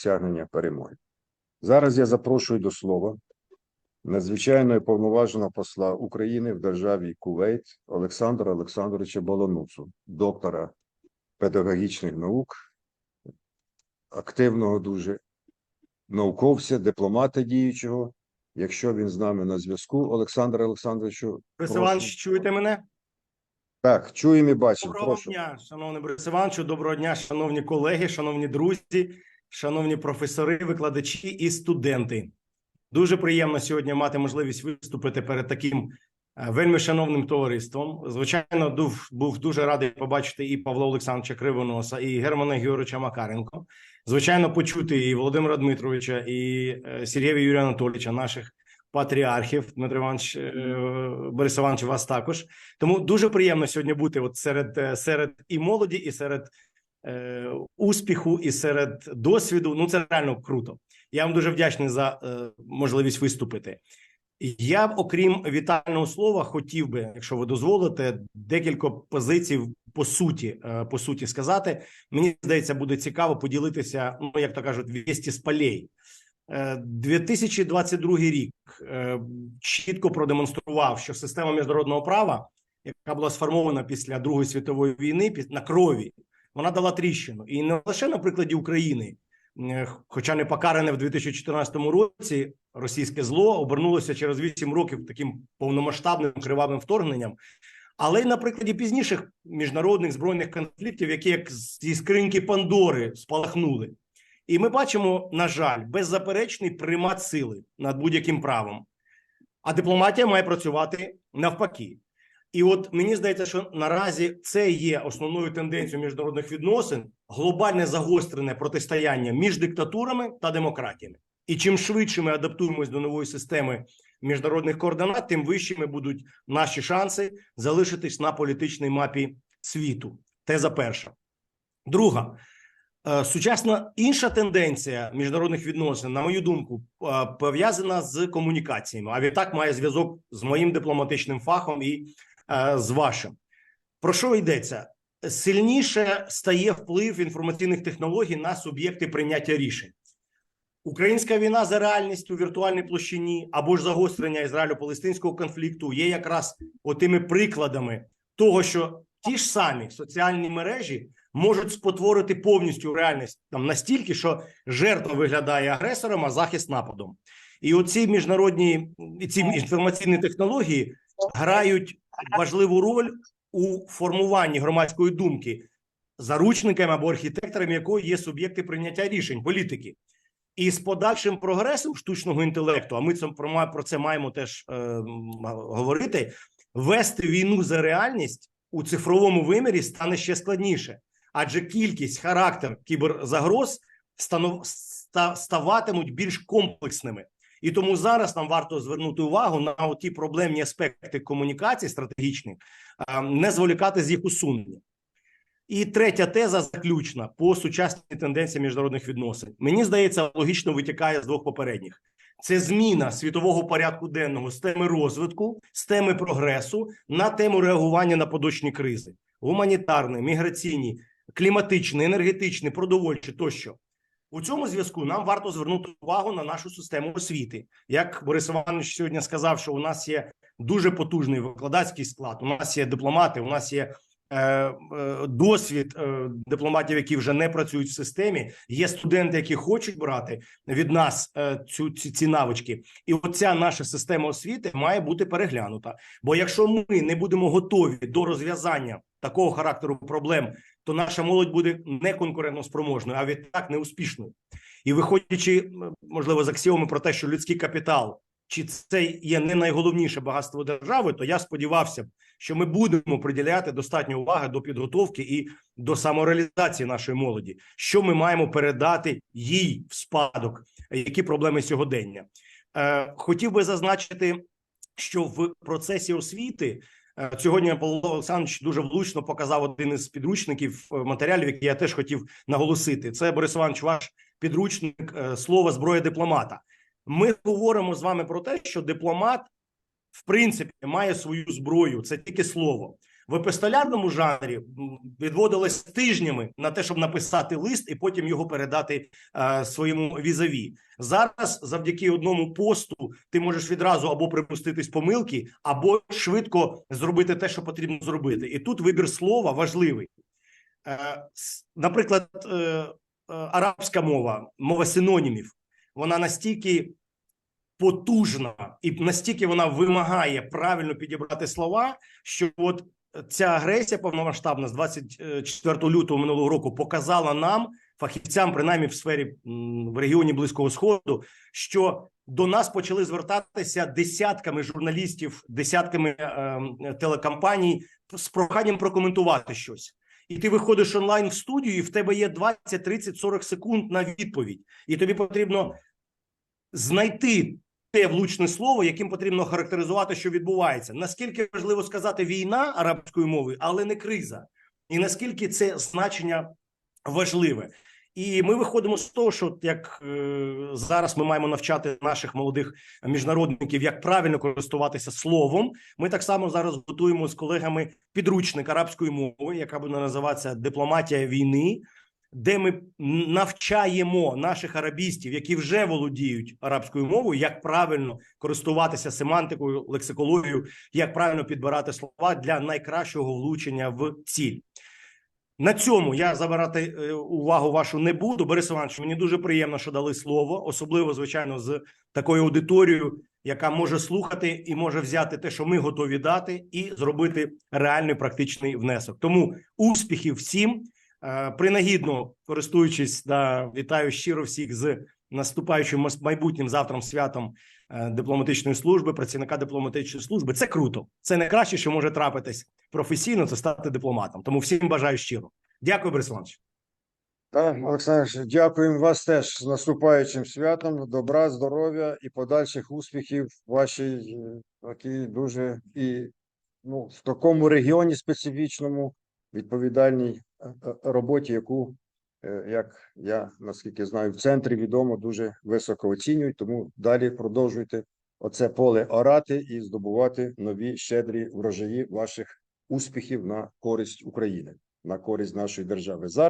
досягнення перемоги. Зараз я запрошую до слова надзвичайно і повноваженого посла України в державі Кувейт Олександра Олександровича Болонуцу, доктора педагогічних наук, активного дуже науковця, дипломата діючого. Якщо він з нами на зв'язку, Олександр Олександровичу, Борис. Іванович, чуєте мене? так, чуємо і бачимо. Доброго Прошу. дня, шановний Борис Івановичу, доброго дня, шановні колеги, шановні друзі, шановні професори, викладачі і студенти. Дуже приємно сьогодні мати можливість виступити перед таким е, вельми шановним товариством. Звичайно, був дуже радий побачити і Павла Олександровича Кривоноса, і Германа Георгійовича Макаренко. Звичайно, почути і Володимира Дмитровича, і е, Сергія Юрія Анатолійовича, наших патріархів. Дмитро Іванович, е, Борис Іванович, вас також. Тому дуже приємно сьогодні бути от серед, серед і молоді, і серед е, успіху, і серед досвіду. Ну це реально круто. Я вам дуже вдячний за е, можливість виступити. Я б, окрім вітального слова, хотів би, якщо ви дозволите, декілька позицій по суті, е, по суті сказати. Мені здається, буде цікаво поділитися. Ну як то кажуть, вісті з полей. Е, 2022 рік е, чітко продемонстрував, що система міжнародного права, яка була сформована після Другої світової війни, на крові, вона дала тріщину, і не лише на прикладі України, е, хоча не покаране в 2014 році російське зло обернулося через 8 років таким повномасштабним кривавим вторгненням. Але й на прикладі пізніших міжнародних збройних конфліктів, які як зі скриньки Пандори спалахнули, і ми бачимо, на жаль, беззаперечний примат сили над будь-яким правом. А дипломатія має працювати навпаки. І от мені здається, що наразі це є основною тенденцією міжнародних відносин глобальне загострене протистояння між диктатурами та демократіями. І чим швидше ми адаптуємось до нової системи міжнародних координат, тим вищими будуть наші шанси залишитись на політичній мапі світу. Теза перша. Друга. Е, Сучасна інша тенденція міжнародних відносин, на мою думку, е, пов'язана з комунікаціями. А відтак має зв'язок з моїм дипломатичним фахом і з вашим. Про що йдеться? Сильніше стає вплив інформаційних технологій на суб'єкти прийняття рішень. Українська війна за реальністю у віртуальній площині або ж загострення ізраїльо-палестинського конфлікту є якраз отими прикладами того, що ті ж самі соціальні мережі можуть спотворити повністю реальність там настільки, що жертва виглядає агресором, а захист нападом. І оці міжнародні ці інформаційні технології грають важливу роль у формуванні громадської думки, заручниками або архітекторами якої є суб'єкти прийняття рішень політики. І з подальшим прогресом штучного інтелекту, а ми про це маємо теж е, говорити. Вести війну за реальність у цифровому вимірі стане ще складніше, адже кількість, характер кіберзагроз станов, ставатимуть більш комплексними. І тому зараз нам варто звернути увагу на ті проблемні аспекти комунікації стратегічних, не зволікати з їх усунення. І третя теза заключна по сучасній тенденції міжнародних відносин. Мені здається, логічно витікає з двох попередніх. Це зміна світового порядку денного з теми розвитку, з теми прогресу на тему реагування на поточні кризи: гуманітарні, міграційні, кліматичні, енергетичні, продовольчі тощо. У цьому зв'язку нам варто звернути увагу на нашу систему освіти. Як Борис Іванович сьогодні сказав, що у нас є дуже потужний викладацький склад, у нас є дипломати, у нас є е, е, досвід е, дипломатів, які вже не працюють в системі. Є студенти, які хочуть брати від нас е, цю ці, ці навички. І оця наша система освіти має бути переглянута. Бо якщо ми не будемо готові до розв'язання такого характеру проблем, то наша молодь буде не конкурентоспроможною, а відтак неуспішною. І виходячи, можливо, з аксіоми про те, що людський капітал чи це є не найголовніше багатство держави, то я сподівався що ми будемо приділяти достатньо уваги до підготовки і до самореалізації нашої молоді, що ми маємо передати їй в спадок, які проблеми сьогодення. Е, хотів би зазначити, що в процесі освіти сьогодні Павло Олександрович дуже влучно показав один із підручників е, матеріалів, які я теж хотів наголосити. Це Борис Іванович, ваш підручник слова зброя дипломата. Ми говоримо з вами про те, що дипломат, в принципі, має свою зброю. Це тільки слово. В епистолярному жанрі відводилось тижнями на те, щоб написати лист і потім його передати е, своєму візаві. Зараз, завдяки одному посту, ти можеш відразу або припуститись помилки, або швидко зробити те, що потрібно зробити. І тут вибір слова важливий. Е, Наприклад, е, е, арабська мова, мова синонімів, вона настільки потужна і настільки вона вимагає правильно підібрати слова, що от ця агресія повномасштабна з 24 лютого минулого року показала нам, фахівцям, принаймні в сфері в регіоні Близького Сходу, що до нас почали звертатися десятками журналістів, десятками е, телекомпаній з проханням прокоментувати щось. І ти виходиш онлайн в студію, і в тебе є 20, 30, 40 секунд на відповідь, і тобі потрібно знайти те влучне слово, яким потрібно характеризувати, що відбувається. Наскільки важливо сказати війна арабською мовою, але не криза, і наскільки це значення важливе. І ми виходимо з того, що як е, зараз ми маємо навчати наших молодих міжнародників, як правильно користуватися словом. Ми так само зараз готуємо з колегами підручник арабської мови, яка буде називатися дипломатія війни, де ми навчаємо наших арабістів, які вже володіють арабською мовою, як правильно користуватися семантикою, лексикологією, як правильно підбирати слова для найкращого влучення в ціль. На цьому я забирати е, увагу вашу не буду. Борис Іванович, мені дуже приємно, що дали слово, особливо звичайно з такою аудиторією, яка може слухати і може взяти те, що ми готові дати, і зробити реальний практичний внесок. Тому успіхів всім. Е, Принагідно користуючись, да, вітаю щиро всіх з наступаючим майбутнім завтрам святом е, дипломатичної служби, працівника дипломатичної служби. Це круто. Це найкраще, що може трапитись професійно, це стати дипломатом. Тому всім бажаю щиро. Дякую, Борис Іванович. Так, Олександр, дякуємо вас теж з наступаючим святом. Добра, здоров'я і подальших успіхів вашій е, такій дуже і ну, в такому регіоні специфічному відповідальній роботі, яку, е, як я наскільки знаю, в центрі відомо дуже високо оцінюють. Тому далі продовжуйте оце поле орати і здобувати нові щедрі врожаї ваших успіхів на користь України, на користь нашої держави.